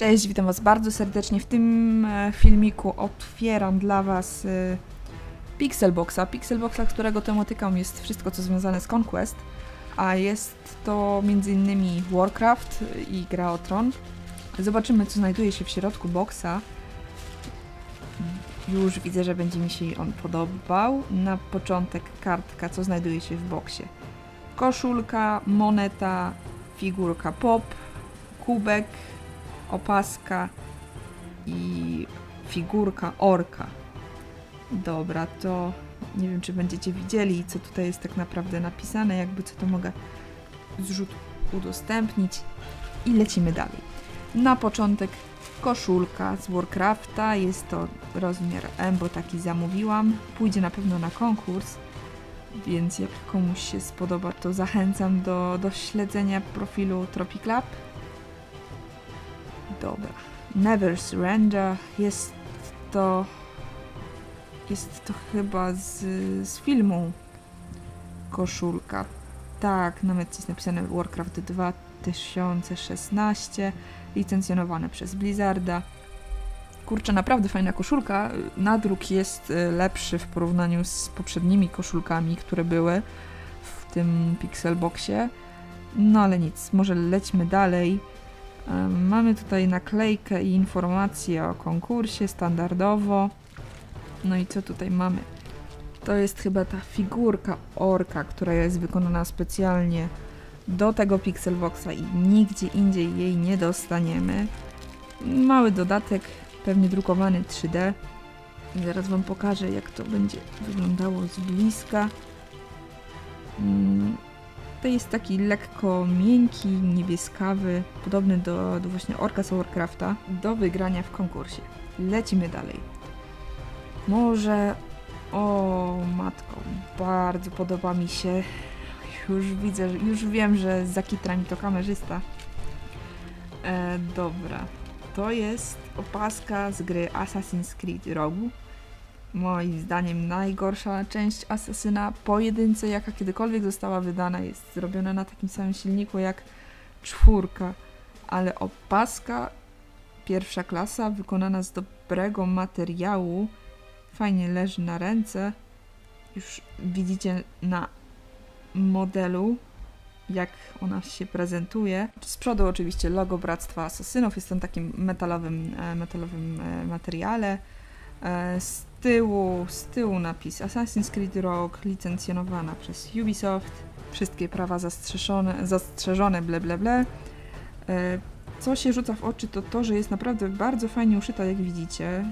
Cześć, witam Was bardzo serdecznie. W tym e, filmiku otwieram dla Was e, Pixelboxa. Pixelboxa, którego tematyczką jest wszystko, co związane z Conquest, a jest to m.in. Warcraft i gra o Tron. Zobaczymy, co znajduje się w środku boxa. Już widzę, że będzie mi się on podobał. Na początek kartka, co znajduje się w boksie. Koszulka, moneta, figurka pop, kubek, opaska i figurka orka. Dobra, to nie wiem, czy będziecie widzieli, co tutaj jest tak naprawdę napisane, jakby co to mogę zrzut udostępnić i lecimy dalej. Na początek koszulka z Warcrafta, jest to rozmiar M, bo taki zamówiłam. Pójdzie na pewno na konkurs, więc jak komuś się spodoba, to zachęcam do, do śledzenia profilu Tropic Club. Dobra. Never Surrender jest to. Jest to chyba z, z filmu koszulka. Tak, nawet jest napisane Warcraft 2016, licencjonowane przez Blizzarda. Kurczę, naprawdę fajna koszulka. Nadruk jest y, lepszy w porównaniu z poprzednimi koszulkami, które były w tym Pixelboxie. No ale nic, może lećmy dalej. Mamy tutaj naklejkę i informacje o konkursie standardowo. No i co tutaj mamy? To jest chyba ta figurka orka, która jest wykonana specjalnie do tego Pixelboxa i nigdzie indziej jej nie dostaniemy. Mały dodatek, pewnie drukowany 3D. I zaraz Wam pokażę, jak to będzie wyglądało z bliska. To jest taki lekko miękki, niebieskawy, podobny do, do właśnie Orka z Warcrafta, do wygrania w konkursie. Lecimy dalej. Może... O matko, bardzo podoba mi się. Już widzę, już wiem, że zakitra mi to kamerzysta. E, dobra, to jest opaska z gry Assassin's Creed Rogue. Moim zdaniem najgorsza część Asasyna po jedynce, jaka kiedykolwiek została wydana, jest zrobiona na takim samym silniku jak czwórka, ale opaska pierwsza klasa, wykonana z dobrego materiału, fajnie leży na ręce. Już widzicie na modelu, jak ona się prezentuje. Z przodu oczywiście logo Bractwa Asasynów, jest on takim metalowym, e, metalowym e, materiale. E, Z tyłu, z tyłu napis Assassin's Creed Rogue, licencjonowana przez Ubisoft. Wszystkie prawa zastrzeżone, zastrzeżone ble ble ble. E, Co się rzuca w oczy to to, że jest naprawdę bardzo fajnie uszyta, jak widzicie.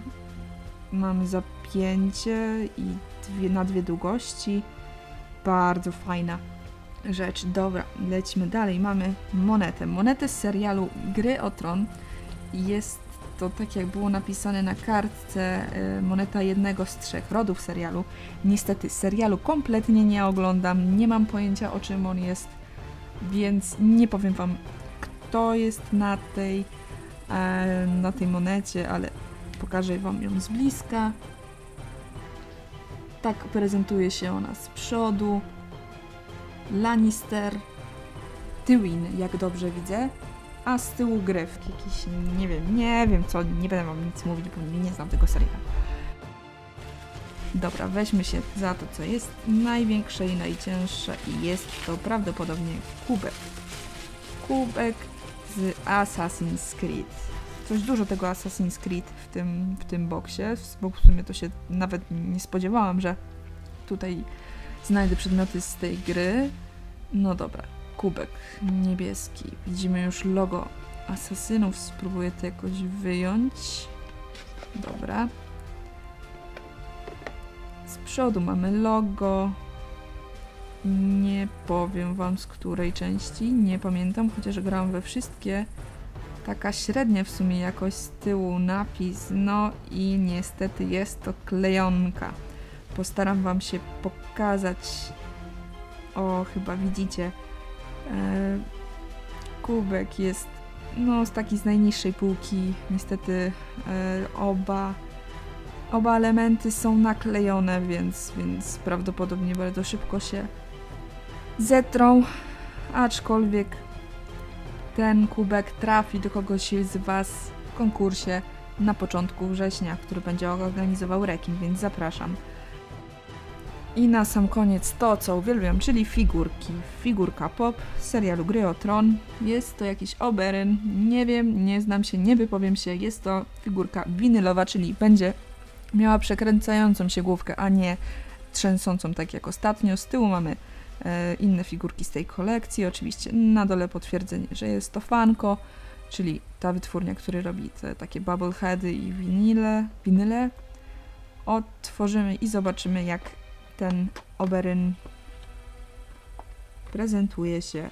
Mamy zapięcie i dwie, na dwie długości. Bardzo fajna rzecz. Dobra, lecimy dalej. Mamy monetę. Monetę z serialu Gry o Tron. Jest to tak jak było napisane na kartce y, moneta jednego z trzech rodów serialu. Niestety serialu kompletnie nie oglądam, nie mam pojęcia o czym on jest, więc nie powiem wam kto jest na tej, e, na tej monecie, ale pokażę wam ją z bliska. Tak prezentuje się ona z przodu. Lannister, Tywin, jak dobrze widzę, a z tyłu Gryf, jakiś, nie wiem, nie wiem co, nie będę wam nic mówić, bo nie znam tego serialu. Dobra, weźmy się za to, co jest największe i najcięższe i jest to prawdopodobnie kubek. Kubek z Assassin's Creed. Coś dużo tego Assassin's Creed w tym, w tym boksie, bo w sumie to się nawet nie spodziewałam, że tutaj znajdę przedmioty z tej gry. No dobra, kubek niebieski. Widzimy już logo asasynów. Spróbuję to jakoś wyjąć. Dobra. Z przodu mamy logo. Nie powiem wam z której części, nie pamiętam, chociaż grałam we wszystkie. Taka średnia w sumie jakoś z tyłu napis, no i niestety jest to klejonka. Postaram wam się pokazać. O, chyba widzicie. E, kubek jest no z takiej z najniższej półki. Niestety e, oba oba elementy są naklejone, więc, więc prawdopodobnie bardzo szybko się zetrą. Aczkolwiek ten kubek trafi do kogoś z Was konkursie na początku września, który będzie organizował Rekin, więc zapraszam. I na sam koniec to, co uwielbiam, czyli figurki. Figurka pop z serialu Gry o Tron. Jest to jakiś oberyn, nie wiem, nie znam się, nie wypowiem się. Jest to figurka winylowa, czyli będzie miała przekręcającą się główkę, a nie trzęsącą tak jak ostatnio. Z tyłu mamy e, inne figurki z tej kolekcji. Oczywiście na dole potwierdzenie, że jest to Funko, czyli ta wytwórnia, która robi te takie bubbleheady i winyle, winyle. Otworzymy i zobaczymy, jak ten oberyn prezentuje się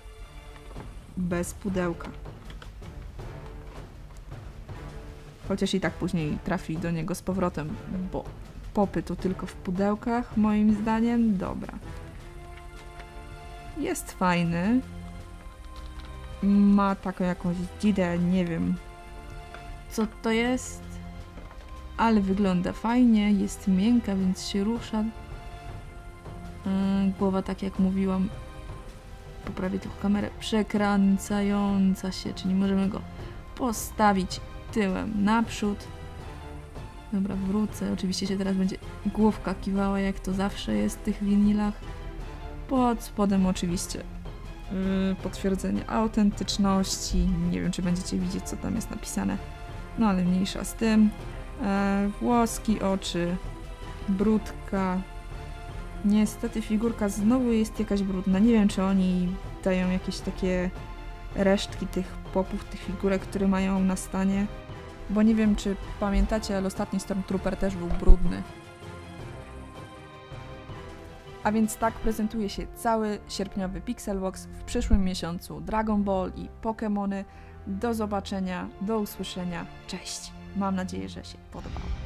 bez pudełka. Chociaż i tak później trafi do niego z powrotem, bo popy to tylko w pudełkach, moim zdaniem. Dobra. Jest fajny. Ma taką jakąś dzidę, nie wiem co to jest, ale wygląda fajnie, jest miękka, więc się rusza. Yy, Głowa, tak jak mówiłam, poprawię tylko kamerę, przekręcająca się, czyli możemy go postawić tyłem naprzód. Dobra, wrócę. Oczywiście się teraz będzie główka kiwała, jak to zawsze jest w tych winilach. Pod spodem oczywiście yy, potwierdzenie autentyczności. Nie wiem, czy będziecie widzieć, co tam jest napisane. No ale mniejsza z tym. E, włoski, oczy, brudka. Niestety figurka znowu jest jakaś brudna. Nie wiem, czy oni dają jakieś takie resztki tych popów, tych figurek, które mają na stanie. Bo nie wiem, czy pamiętacie, ale ostatni Stormtrooper też był brudny. A więc tak prezentuje się cały sierpniowy Pixelbox w przyszłym miesiącu. Dragon Ball i Pokémony. Do zobaczenia, do usłyszenia. Cześć! Mam nadzieję, że się podobało.